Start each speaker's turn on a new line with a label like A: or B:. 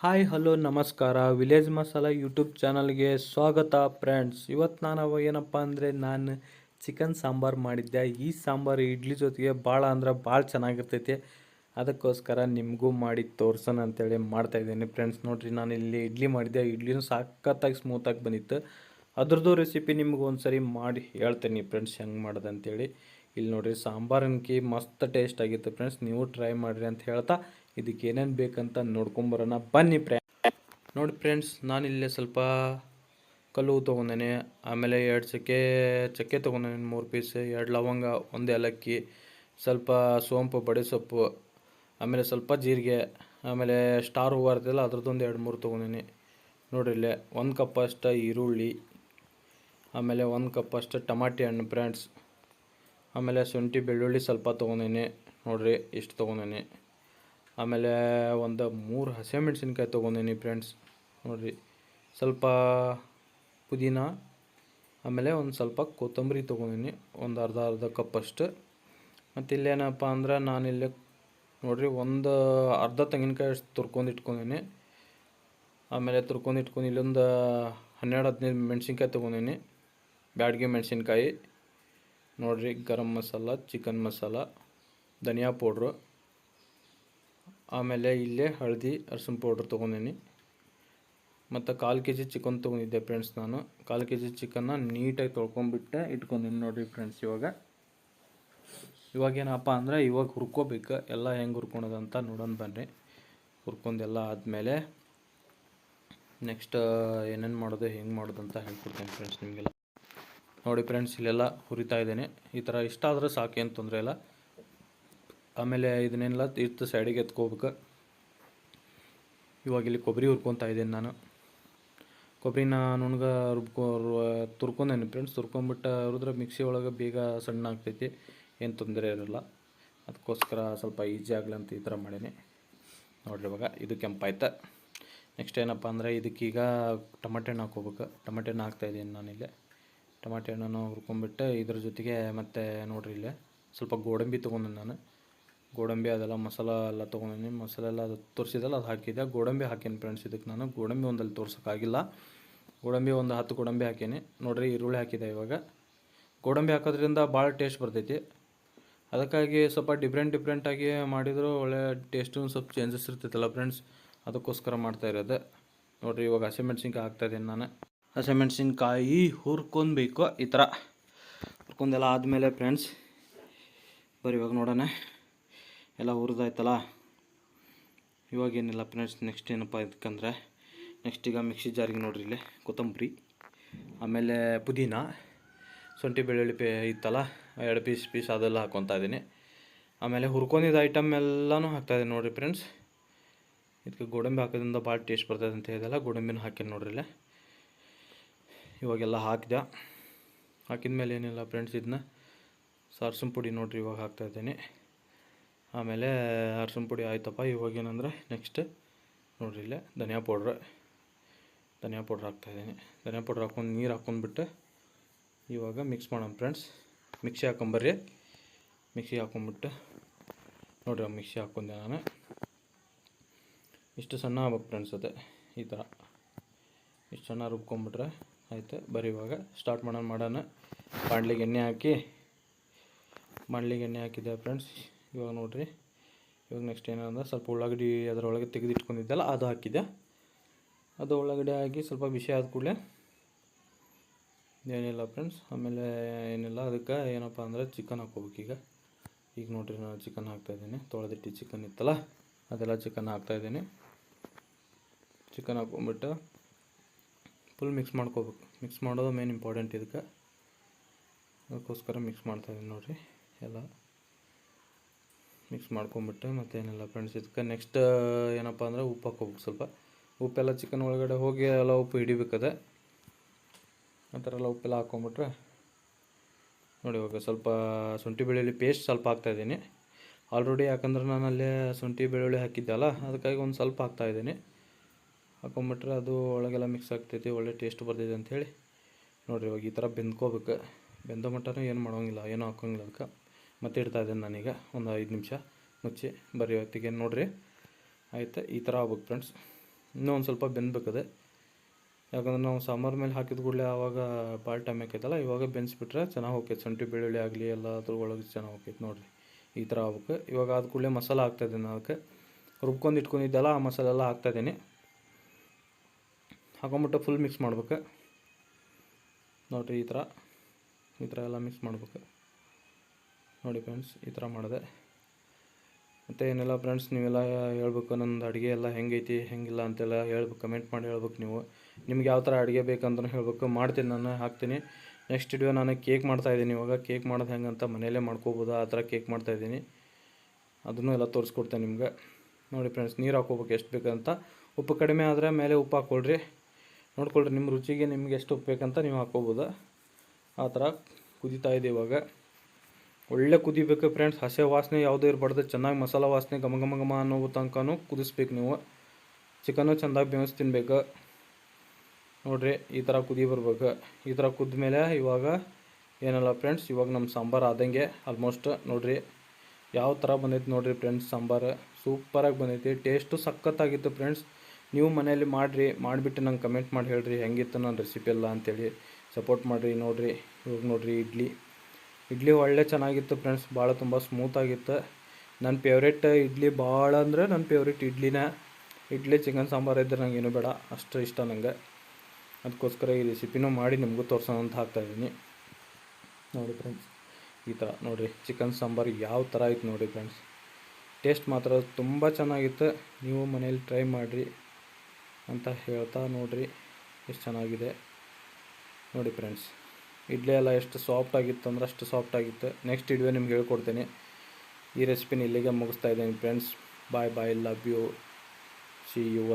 A: Hi, hello, ನಮಸ್ಕಾರ. Village masala YouTube ಚಾನಲ್ಗೆ ಸ್ವಾಗತ ಫ್ರೆಂಡ್ಸ್. ಇವತ್ತು ನಾನು ಏನಪ್ಪ ಅಂದರೆ ನಾನು ಚಿಕನ್ ಸಾಂಬಾರು ಮಾಡಿದ್ದೆ. ಈ ಸಾಂಬಾರು ಇಡ್ಲಿ ಜೊತೆಗೆ ಭಾಳ ಅಂದ್ರೆ ಭಾಳ ಚೆನ್ನಾಗಿರ್ತೈತಿ. ಅದಕ್ಕೋಸ್ಕರ ನಿಮಗೂ ಮಾಡಿ ತೋರ್ಸೋಣ ಅಂತೇಳಿ ಮಾಡ್ತಾಯಿದ್ದೀನಿ ಫ್ರೆಂಡ್ಸ್. ನೋಡಿರಿ, ನಾನು ಇಲ್ಲಿ ಇಡ್ಲಿ ಮಾಡಿದ್ದೆ. ಇಡ್ಲಿನೂ ಸಾಕತ್ತಾಗಿ ಸ್ಮೂತಾಗಿ ಬಂದಿತ್ತು. ಅದ್ರದ್ದು ರೆಸಿಪಿ ನಿಮ್ಗೆ ಒಂದು ಸರಿ ಮಾಡಿ ಹೇಳ್ತೇನೆ ಫ್ರೆಂಡ್ಸ್ ಹೆಂಗೆ ಮಾಡೋದು ಅಂತೇಳಿ. ಇಲ್ಲಿ ನೋಡಿರಿ ಸಾಂಬಾರನ್ಕಿ ಮಸ್ತ್ ಟೇಸ್ಟ್ ಆಗಿತ್ತು ಫ್ರೆಂಡ್ಸ್ ನೀವು ಟ್ರೈ ಮಾಡಿರಿ ಅಂತ ಹೇಳ್ತಾ ಇದಕ್ಕೆ ಏನೇನು ಬೇಕಂತ ನೋಡ್ಕೊಂಬರೋಣ ಬನ್ನಿ ಫ್ರೆ ನೋಡಿ ಫ್ರೆಂಡ್ಸ್ ನಾನಿಲ್ಲೇ ಸ್ವಲ್ಪ ಕಲ್ಲು ತೊಗೊಂಡೇನೆ. ಆಮೇಲೆ ಎರಡು ಚಕ್ಕೆ ಚಕ್ಕೆ ತೊಗೊಂಡೇನೆ ಮೂರು ಪೀಸ್ ಎರಡು ಲವಂಗ, ಒಂದು ಏಲಕ್ಕಿ, ಸ್ವಲ್ಪ ಸೋಂಪು, ಬಡೆ ಸೊಪ್ಪು, ಆಮೇಲೆ ಸ್ವಲ್ಪ ಜೀರಿಗೆ, ಆಮೇಲೆ ಸ್ಟಾರ್ ಹೂವು ಇರ್ತಿಲ್ಲ ಅದ್ರದ್ದೊಂದು ಎರಡು ಮೂರು ತೊಗೊಂಡೇನೆ. ಇಲ್ಲೇ ಒಂದು ಕಪ್ ಅಷ್ಟು ಈರುಳ್ಳಿ, ಆಮೇಲೆ ಒಂದು ಕಪ್ ಅಷ್ಟು ಟಮಾಟಿ ಹಣ್ಣು ಫ್ರೆಂಡ್ಸ್ ಆಮೇಲೆ ಶುಂಠಿ, ಬೆಳ್ಳುಳ್ಳಿ ಸ್ವಲ್ಪ ತೊಗೊಂಡೇನೆ. ನೋಡಿರಿ, ಇಷ್ಟು ತೊಗೊಂಡೇನೆ. ಆಮೇಲೆ ಒಂದು ಮೂರು ಹಸಿಮೆಣ್ಸಿನ್ಕಾಯಿ ತೊಗೊಂಡೇನಿ ಫ್ರೆಂಡ್ಸ್ ನೋಡಿರಿ, ಸ್ವಲ್ಪ ಪುದೀನ, ಆಮೇಲೆ ಒಂದು ಸ್ವಲ್ಪ ಕೊತ್ತಂಬರಿ ತೊಗೊಂಡೀನಿ. ಒಂದು ಅರ್ಧ ಅರ್ಧ ಕಪ್ಪಷ್ಟು ಮತ್ತು ಇಲ್ಲೇನಪ್ಪ ಅಂದ್ರೆ ನಾನಿಲ್ಲಿ ನೋಡಿರಿ, ಒಂದು ಅರ್ಧ ತೆಂಗಿನಕಾಯಿ ಅಷ್ಟು ತುರ್ಕೊಂಡು ಇಟ್ಕೊಂಡೀನಿ. ಆಮೇಲೆ ತುರ್ಕೊಂಡು ಇಟ್ಕೊಂಡು ಇಲ್ಲೊಂದು ಹನ್ನೆರಡು, ಹದಿನೈದು ಮೆಣಸಿನ್ಕಾಯಿ ತೊಗೊಂಡೀನಿ. ಬ್ಯಾಡ್ಗೆ ಮೆಣಸಿನ್ಕಾಯಿ. ನೋಡ್ರಿ, ಗರಂ ಮಸಾಲ ಚಿಕನ್ ಮಸಾಲ, ಧನಿಯಾ ಪೌಡ್ರು. ಆಮೇಲೆ ಇಲ್ಲೇ ಹಳದಿ ಅರ್ಶಿನ ಪೌಡ್ರ್ ತೊಗೊಂಡೀನಿ. ಮತ್ತು ಕಾಲು ಕೆ ಜಿ ಚಿಕನ್ ತೊಗೊಂಡಿದ್ದೆ ಫ್ರೆಂಡ್ಸ್ ನಾನು. ಕಾಲು ಕೆ ಜಿ ಚಿಕನ್ನ ನೀಟಾಗಿ ತೊಳ್ಕೊಂಬಿಟ್ಟೆ ಇಟ್ಕೊಂಡೀನಿ ನೋಡಿರಿ ಫ್ರೆಂಡ್ಸ್ ಇವಾಗ. ಇವಾಗ ಏನಪ್ಪ ಅಂದರೆ, ಇವಾಗ ಹುರ್ಕೋಬೇಕು. ಎಲ್ಲ ಹೆಂಗೆ ಹುರ್ಕೊಳೋದಂತ ನೋಡೋಣ ಬನ್ನಿ ಹುರ್ಕೊಂಡೆಲ್ಲ ಆದಮೇಲೆ ನೆಕ್ಸ್ಟ್ ಏನೇನು ಮಾಡೋದು, ಹೆಂಗೆ ಮಾಡೋದು ಅಂತ ಹೇಳ್ಕೊಡ್ತೀನಿ ಫ್ರೆಂಡ್ಸ್ ನಿಮಗೆಲ್ಲ. ನೋಡಿ ಫ್ರೆಂಡ್ಸ್ ಇಲ್ಲೆಲ್ಲ ಹುರಿತಾ ಇದ್ದೇನೆ. ಈ ಥರ ಇಷ್ಟ ಆದರೆ ಸಾಕೇನು ತೊಂದರೆ ಇಲ್ಲ. ಆಮೇಲೆ ಇದನ್ನೆಲ್ಲ ಇತ್ತು ಸೈಡಿಗೆ ಎತ್ಕೋಬೇಕು. ಇವಾಗ ಇಲ್ಲಿ ಕೊಬ್ಬರಿ ಹುರ್ಕೊತಾ ಇದ್ದೇನೆ ನಾನು. ಕೊಬ್ಬರಿನ ನುಣ್ಗ ರುಬ್ಕೊ ತುರ್ಕೊಂಡೇನೆ ಫ್ರೆಂಡ್ಸ್ ತುರ್ಕೊಂಬಿಟ್ಟು ಹುರಿದ್ರೆ ಮಿಕ್ಸಿ ಒಳಗೆ ಬೇಗ ಸಣ್ಣ ಆಗ್ತೈತಿ. ಏನು ತೊಂದರೆ ಇರೋಲ್ಲ. ಅದಕ್ಕೋಸ್ಕರ ಸ್ವಲ್ಪ ಈಜಿ ಆಗಲಿ ಅಂತ ಈ ಥರ ಮಾಡೀನಿ. ನೋಡಿರಿ ಇವಾಗ ಇದು ಕೆಂಪಾಯ್ತು. ನೆಕ್ಸ್ಟ್ ಏನಪ್ಪ ಅಂದರೆ ಇದಕ್ಕೀಗ ಟಮಟೆ ಹಣ್ಣು ಹಾಕ್ಕೋಬೇಕು. ಟಮಟೆ ಹಣ್ಣು ಹಾಕ್ತಾಯಿದ್ದೀನಿ ನಾನಿಲ್ಲಿ. ಟಮಾಟೆ ಹಣ್ಣನ್ನು ಹುರ್ಕೊಂಬಿಟ್ಟು ಇದ್ರ ಜೊತೆಗೆ ಮತ್ತು ನೋಡಿರಿ ಇಲ್ಲೇ ಸ್ವಲ್ಪ ಗೋಡಂಬಿ ತೊಗೊಂಡೆ ನಾನು. ಗೋಡಂಬಿ ಅದೆಲ್ಲ ಮಸಾಲ ಎಲ್ಲ ತೊಗೊಂಡಿನಿ. ಮಸಾಲೆ ಎಲ್ಲ ಅದು ತೋರಿಸಿದಲ್ಲ ಅದು ಹಾಕಿದ್ದೆ. ಗೋಡಂಬಿ ಹಾಕೀನಿ ಫ್ರೆಂಡ್ಸ್ ಇದಕ್ಕೆ ನಾನು. ಗೋಡಂಬಿ ಒಂದಲ್ಲಿ ತೋರ್ಸೋಕ್ಕಾಗಿಲ್ಲ ಗೋಡಂಬಿ ಒಂದು ಹತ್ತು ಗೋಡಂಬಿ ಹಾಕೀನಿ. ನೋಡಿರಿ ಈರುಳ್ಳಿ ಹಾಕಿದೆ ಇವಾಗ. ಗೋಡಂಬಿ ಹಾಕೋದ್ರಿಂದ ಭಾಳ ಟೇಸ್ಟ್ ಬರ್ತೈತಿ. ಅದಕ್ಕಾಗಿ ಸ್ವಲ್ಪ ಡಿಫ್ರೆಂಟ್ ಡಿಫ್ರೆಂಟಾಗಿ ಮಾಡಿದರೂ ಒಳ್ಳೆ ಟೇಸ್ಟು ಸ್ವಲ್ಪ ಚೇಂಜಸ್ ಇರ್ತೈತಲ್ಲ ಫ್ರೆಂಡ್ಸ್ ಅದಕ್ಕೋಸ್ಕರ ಮಾಡ್ತಾ ಇರೋದು. ನೋಡಿರಿ ಇವಾಗ ಹಸಿಮೆಣ್ಸಿನ್ಕಾಯಿ ಹಾಕ್ತಾಯಿದ್ದೀನಿ ನಾನು. ಹಸಿಮೆಣ್ಸಿನ್ಕಾಯಿ ಹುರ್ಕೊಬೇಕು ಈ ಥರ ಹುರ್ಕೊಂಡೆಲ್ಲ ಆದಮೇಲೆ ಫ್ರೆಂಡ್ಸ್ ಬರೀ ಇವಾಗ ನೋಡೋಣ. ಎಲ್ಲ ಹುರಿದಾಯ್ತಲ್ಲ? ಇವಾಗ ಏನಿಲ್ಲ ಫ್ರೆಂಡ್ಸ್ ನೆಕ್ಸ್ಟ್ ಏನಪ್ಪ ಇದಕ್ಕಂದ್ರೆ ನೆಕ್ಸ್ಟ್ ಈಗ ಮಿಕ್ಸಿ ಜಾರಿಗೆ ನೋಡ್ರಿ ಇಲ್ಲಿ, ಕೊತ್ತಂಬರಿ, ಆಮೇಲೆ ಪುದೀನ, ಶುಂಠಿ ಬೆಳ್ಳುಳ್ಳಿ ಪೇ ಇತ್ತಲ್ಲ, ಎರಡು ಪೀಸ್ ಪೀಸ್ ಅದೆಲ್ಲ ಹಾಕ್ಕೊತಾ ಇದ್ದೀನಿ. ಆಮೇಲೆ ಹುರ್ಕೊಂಡಿದ್ದ ಐಟಮ್ ಎಲ್ಲನೂ ಹಾಕ್ತಾಯಿದ್ದೀನಿ ನೋಡಿರಿ ಫ್ರೆಂಡ್ಸ್ ಇದಕ್ಕೆ ಗೋಡಂಬಿ ಹಾಕೋದ್ರಿಂದ ಭಾಳ ಟೇಸ್ಟ್ ಬರ್ತದೆ ಅಂತ ಹೇಳಿದಲ್ಲ, ಗೋಡಂಬಿನ ಹಾಕಿ ನೋಡ್ರಿ ಇಲ್ಲೇ. ಇವಾಗೆಲ್ಲ ಹಾಕಿದೆ. ಹಾಕಿದ ಮೇಲೆ ಏನಿಲ್ಲ ಫ್ರೆಂಡ್ಸ್ ಇದನ್ನ ಸಾರ್ಸಿನ ಪುಡಿ ನೋಡಿರಿ ಇವಾಗ ಹಾಕ್ತಾಯಿದ್ದೀನಿ ಆಮೇಲೆ ಅರ್ಸಿನ ಪುಡಿ ಆಯ್ತಪ್ಪ. ಇವಾಗ ಏನಂದರೆ ನೆಕ್ಸ್ಟ್ ನೋಡಿರಿ ಇಲ್ಲೇ ಧನಿಯಾ ಪೌಡ್ರ್ ಧನಿಯಾ ಪೌಡ್ರ್ ಹಾಕ್ತಾಯಿದ್ದೀನಿ ಧನಿಯಾ ಪೌಡ್ರ್ ಹಾಕೊಂಡು ನೀರು ಹಾಕ್ಕೊಂಡ್ಬಿಟ್ಟು ಇವಾಗ ಮಿಕ್ಸ್ ಮಾಡೋಣ ಫ್ರೆಂಡ್ಸ್ ಮಿಕ್ಸಿ ಹಾಕೊಂಬರ್ರಿ ಮಿಕ್ಸಿ ಹಾಕೊಂಬಿಟ್ಟು ನೋಡಿರಿ ಮಿಕ್ಸಿ ಹಾಕ್ಕೊಂಡೆ ನಾನು. ಇಷ್ಟು ಸಣ್ಣ ಆಗ್ಬೇಕು ಫ್ರೆಂಡ್ಸ್ ಅದೇ, ಈ ಥರ. ಇಷ್ಟು ಸಣ್ಣ ರುಬ್ಕೊಂಬಿಟ್ರೆ ಆಯ್ತು. ಬರೀ ಇವಾಗ ಸ್ಟಾರ್ಟ್ ಮಾಡೋಣ ಮಾಡೋಣ. ಬಾಣಲಿಗೆ ಎಣ್ಣೆ ಹಾಕಿ ಬಾಣಲಿಗೆ ಎಣ್ಣೆ ಹಾಕಿದ್ದೆ ಫ್ರೆಂಡ್ಸ್ ಇವಾಗ ನೋಡಿರಿ. ಇವಾಗ ನೆಕ್ಸ್ಟ್ ಏನಂದ್ರೆ ಸ್ವಲ್ಪ ಉಳ್ಳಾಗಡ್ಡಿ ಅದರೊಳಗೆ ತೆಗೆದಿಟ್ಕೊಂಡಿದ್ದಲ್ಲ, ಅದು ಹಾಕಿದ್ದೆ ಅದು ಉಳ್ಳಾಗಡ್ಡಿ ಹಾಕಿ ಸ್ವಲ್ಪ ಬಿಸಿ ಆದ ಕೂಡಲೇ ಏನಿಲ್ಲ ಫ್ರೆಂಡ್ಸ್ ಆಮೇಲೆ ಏನಿಲ್ಲ, ಅದಕ್ಕೆ ಏನಪ್ಪ ಅಂದರೆ ಚಿಕನ್ ಹಾಕೋಬೇಕು ಈಗ. ಈಗ ನೋಡಿರಿ ನಾನು ಚಿಕನ್ ಹಾಕ್ತಾಯಿದ್ದೀನಿ ತೊಳೆದಿಟ್ಟು ಚಿಕನ್ ಇತ್ತಲ್ಲ, ಅದೆಲ್ಲ ಚಿಕನ್ ಹಾಕ್ತಾಯಿದ್ದೀನಿ ಚಿಕನ್ ಹಾಕ್ಕೊಂಬಿಟ್ಟು ಫುಲ್ ಮಿಕ್ಸ್ ಮಾಡ್ಕೋಬೇಕು. ಮಿಕ್ಸ್ ಮಾಡೋದು ಮೇನ್ ಇಂಪಾರ್ಟೆಂಟ್ ಇದಕ್ಕೆ. ಅದಕ್ಕೋಸ್ಕರ ಮಿಕ್ಸ್ ಮಾಡ್ತಾಯಿದ್ದೀನಿ ನೋಡಿರಿ. ಎಲ್ಲ ಮಿಕ್ಸ್ ಮಾಡ್ಕೊಂಬಿಟ್ಟು ಮತ್ತೇನಿಲ್ಲ ಫ್ರೆಂಡ್ಸ್ ಇದಕ್ಕೆ ನೆಕ್ಸ್ಟ್ ಏನಪ್ಪ ಅಂದರೆ ಉಪ್ಪು ಹಾಕೋಬೇಕು ಸ್ವಲ್ಪ. ಉಪ್ಪೆಲ್ಲ ಚಿಕನ್ ಒಳಗಡೆ ಹೋಗಿ ಎಲ್ಲ ಉಪ್ಪು ಹಿಡಿಬೇಕದೆ. ಆ ಥರ ಎಲ್ಲ ಉಪ್ಪೆಲ್ಲ ಹಾಕ್ಕೊಂಬಿಟ್ರೆ ನೋಡಿ ಇವಾಗ ಸ್ವಲ್ಪ ಶುಂಠಿ ಬೆಳ್ಳುಳ್ಳಿ ಪೇಸ್ಟ್ ಸ್ವಲ್ಪ ಹಾಕ್ತಾಯಿದ್ದೀನಿ ಆಲ್ರೆಡಿ ಯಾಕಂದ್ರೆ ನಾನು ಅಲ್ಲೇ ಶುಂಠಿ ಬೆಳ್ಳುಳ್ಳಿ ಹಾಕಿದ್ದೆ ಅಲ್ಲ, ಅದಕ್ಕಾಗಿ ಒಂದು ಸ್ವಲ್ಪ ಹಾಕ್ತಾಯಿದ್ದೀನಿ ಹಾಕೊಂಬಿಟ್ರೆ ಅದು ಒಳಗೆಲ್ಲ ಮಿಕ್ಸ್ ಆಗ್ತೈತಿ, ಒಳ್ಳೆ ಟೇಸ್ಟ್ ಬರ್ತೈತೆ ಅಂಥೇಳಿ. ನೋಡಿರಿ ಇವಾಗ ಈ ಥರ ಬೆಂದ್ಕೋಬೇಕು. ಬೆಂದ ಮಟ್ಟನೂ ಏನು ಮಾಡೋಂಗಿಲ್ಲ, ಏನೂ ಹಾಕೋಂಗಿಲ್ಲ ಅದಕ್ಕೆ. ಮತ್ತೆ ಇಡ್ತಾ ಇದ್ದೇನೆ ನಾನೀಗ, ಒಂದು ಐದು ನಿಮಿಷ ಮುಚ್ಚಿ ಬರೀ ಹೊತ್ತಿಗೆ ನೋಡಿರಿ. ಆಯ್ತು? ಈ ಥರ ಆಗ್ಬೇಕು ಫ್ರೆಂಡ್ಸ್ ಇನ್ನೂ ಒಂದು ಸ್ವಲ್ಪ ಬೆಂದಬೇಕದೆ. ಯಾಕಂದ್ರೆ ನಾವು ಸಾಂಬಾರು ಮೇಲೆ ಹಾಕಿದ ಕೂಡಲೇ ಆವಾಗ ಭಾಳ ಟೈಮ್ ಆಕೈತಲ್ಲ, ಇವಾಗ ಬೆನ್ಸ್ಬಿಟ್ರೆ ಚೆನ್ನಾಗಿ ಹೋಗ್ತೈತೆ ಶುಂಠಿ ಬೆಳ್ಳುಳ್ಳಿ ಆಗಲಿ, ಎಲ್ಲ ಅದ್ರೊಳಗೆ ಚೆನ್ನಾಗಿ ಹೋಗ್ತೈತೆ ನೋಡಿರಿ. ಈ ಥರ ಆಗ್ಬೇಕು. ಇವಾಗ ಆದ ಕೂಡಲೇ ಮಸಾಲ ಹಾಕ್ತಾಯಿದ್ದೀನಿ ಅದಕ್ಕೆ. ರುಬ್ಕೊಂಡು ಇಟ್ಕೊಂಡಿದ್ದೆಲ್ಲ ಆ ಮಸಾಲೆ ಎಲ್ಲ ಹಾಕ್ತಾಯಿದ್ದೀನಿ ಹಾಕೊಂಬಿಟ್ಟು ಫುಲ್ ಮಿಕ್ಸ್ ಮಾಡ್ಬೇಕು. ನೋಡಿರಿ ಈ ಥರ ಈ ಥರ ಎಲ್ಲ ಮಿಕ್ಸ್ ಮಾಡ್ಬೇಕು. ನೋಡಿ ಫ್ರೆಂಡ್ಸ್ ಈ ಥರ ಮಾಡಿದೆ. ಮತ್ತು ಏನೆಲ್ಲ ಫ್ರೆಂಡ್ಸ್ ನೀವೆಲ್ಲ ಹೇಳ್ಬೇಕು, ನಂದು ಅಡುಗೆ ಎಲ್ಲ ಹೆಂಗೈತಿ, ಹೆಂಗಿಲ್ಲ ಅಂತೆಲ್ಲ ಹೇಳ್ಬೇಕು ಕಮೆಂಟ್ ಮಾಡಿ ಹೇಳ್ಬೇಕು ನೀವು. ನಿಮ್ಗೆ ಯಾವ ಥರ ಅಡುಗೆ ಬೇಕಂತಲೂ ಹೇಳ್ಬೇಕು. ಮಾಡ್ತೀನಿ ನಾನು, ಹಾಕ್ತೀನಿ. ನೆಕ್ಸ್ಟ್ ವಿಡಿಯೋ ನಾನು ಕೇಕ್ ಮಾಡ್ತಾಯಿದ್ದೀನಿ ಇವಾಗ. ಕೇಕ್ ಮಾಡೋದು ಹೆಂಗೆ ಅಂತ ಮನೆಯಲ್ಲೇ ಮಾಡ್ಕೋಬೋದು? ಆ ಥರ ಕೇಕ್ ಮಾಡ್ತಾಯಿದ್ದೀನಿ ಅದನ್ನು ಎಲ್ಲ ತೋರಿಸ್ಕೊಡ್ತೇನೆ ನಿಮ್ಗೆ. ನೋಡಿ ಫ್ರೆಂಡ್ಸ್ ನೀರು ಹಾಕೋಬೇಕು ಎಷ್ಟು ಬೇಕಂತ. ಉಪ್ಪು ಕಡಿಮೆ ಆದರೆ ಮೇಲೆ ಉಪ್ಪು ಹಾಕ್ಕೊಳ್ರಿ. ನೋಡ್ಕೊಳ್ರಿ, ನಿಮ್ಮ ರುಚಿಗೆ ನಿಮ್ಗೆ ಎಷ್ಟು ಉಪ್ಪು ಬೇಕಂತ ನೀವು ಹಾಕ್ಕೋಬೋದು ಆ ಥರ ಕುದೀತಾ ಇದೆ ಇವಾಗ. ಒಳ್ಳೆ ಕುದಿಬೇಕು ಫ್ರೆಂಡ್ಸ್ ಹಸೆ ವಾಸನೆ ಯಾವುದೇ ಇರಬಾರ್ದು. ಚೆನ್ನಾಗಿ ಮಸಾಲ ವಾಸನೆ ಘಮ ಘಮ ಘಮ ಅನ್ನೋ ತನಕನೂ ಕುದಿಸ್ಬೇಕು ನೀವು. ಚಿಕನ್ನು ಚೆಂದಾಗಿ ಬೇಯಿಸಿ ತಿನ್ಬೇಕು. ನೋಡಿರಿ, ಈ ಥರ ಕುದಿ ಬರ್ಬೇಕು. ಈ ಥರ ಕುದ್ದ ಮೇಲೆ ಇವಾಗ ಏನಲ್ಲ ಫ್ರೆಂಡ್ಸ್ ಇವಾಗ ನಮ್ಮ ಸಾಂಬಾರು ಆದಂಗೆ ಆಲ್ಮೋಸ್ಟ್ ನೋಡಿರಿ, ಯಾವ ಥರ ಬಂದೈತೆ ನೋಡಿರಿ ಫ್ರೆಂಡ್ಸ್ ಸಾಂಬಾರು. ಸೂಪರಾಗಿ ಬಂದೈತಿ. ಟೇಸ್ಟು ಸಖತ್ತಾಗಿತ್ತು ಫ್ರೆಂಡ್ಸ್ ನೀವು ಮನೆಯಲ್ಲಿ ಮಾಡಿರಿ, ಮಾಡಿಬಿಟ್ಟು ನಂಗೆ ಕಮೆಂಟ್ ಮಾಡಿ ಹೇಳ್ರಿ, ಹೆಂಗಿತ್ತು ನನ್ನ ರೆಸಿಪಿ ಎಲ್ಲ ಅಂತೇಳಿ ಸಪೋರ್ಟ್ ಮಾಡಿರಿ ನೋಡಿರಿ, ಇವಾಗ ನೋಡಿರಿ ಇಡ್ಲಿ. ಇಡ್ಲಿ ಒಳ್ಳೆ ಚೆನ್ನಾಗಿತ್ತು ಫ್ರೆಂಡ್ಸ್ ಭಾಳ ತುಂಬ ಸ್ಮೂತಾಗಿತ್ತು ನನ್ನ ಫೇವ್ರೇಟ್ ಇಡ್ಲಿ ಭಾಳ ಅಂದರೆ ನನ್ನ ಫೇವ್ರೇಟ್ ಇಡ್ಲಿನ. ಇಡ್ಲಿ ಚಿಕನ್ ಸಾಂಬಾರು ಇದ್ದರೆ ನಂಗೇನು ಬೇಡ, ಅಷ್ಟು ಇಷ್ಟ ನನಗೆ ಅದಕ್ಕೋಸ್ಕರ ಈ ರೆಸಿಪಿನೂ ಮಾಡಿ ನಿಮಗೂ ತೋರ್ಸೋಣ ಅಂತ ಹಾಕ್ತಾಯಿದ್ದೀನಿ ನೋಡಿ ಫ್ರೆಂಡ್ಸ್ ಈ ಥರ ನೋಡಿರಿ ಚಿಕನ್ ಸಾಂಬಾರು ಯಾವ ಥರ ಆಯ್ತು ನೋಡಿ ಫ್ರೆಂಡ್ಸ್ ಟೇಸ್ಟ್ ಮಾತ್ರ ತುಂಬ ಚೆನ್ನಾಗಿತ್ತು. ನೀವು ಮನೇಲಿ ಟ್ರೈ ಮಾಡಿರಿ. ಅಂತ ಹೇಳ್ತಾ ನೋಡಿರಿ. ಎಷ್ಟು ಚೆನ್ನಾಗಿದೆ. ನೋಡಿ ಫ್ರೆಂಡ್ಸ್ ಇಡ್ಲಿ ಎಲ್ಲ ಎಷ್ಟು ಸಾಫ್ಟ್ ಆಗಿತ್ತು ಅಂದ್ರೆ ಅಷ್ಟು ಸಾಫ್ಟ್ ಆಗಿತ್ತು. ನೆಕ್ಸ್ಟ್ ಇಡ್ವೆ ನಿಮ್ಗೆ ಹೇಳ್ಕೊಡ್ತೀನಿ. ಈ ರೆಸಿಪಿನ ಇಲ್ಲಿಗೆ ಮುಗಿಸ್ತಾ ಇದ್ದೀನಿ friends bye bye love you see you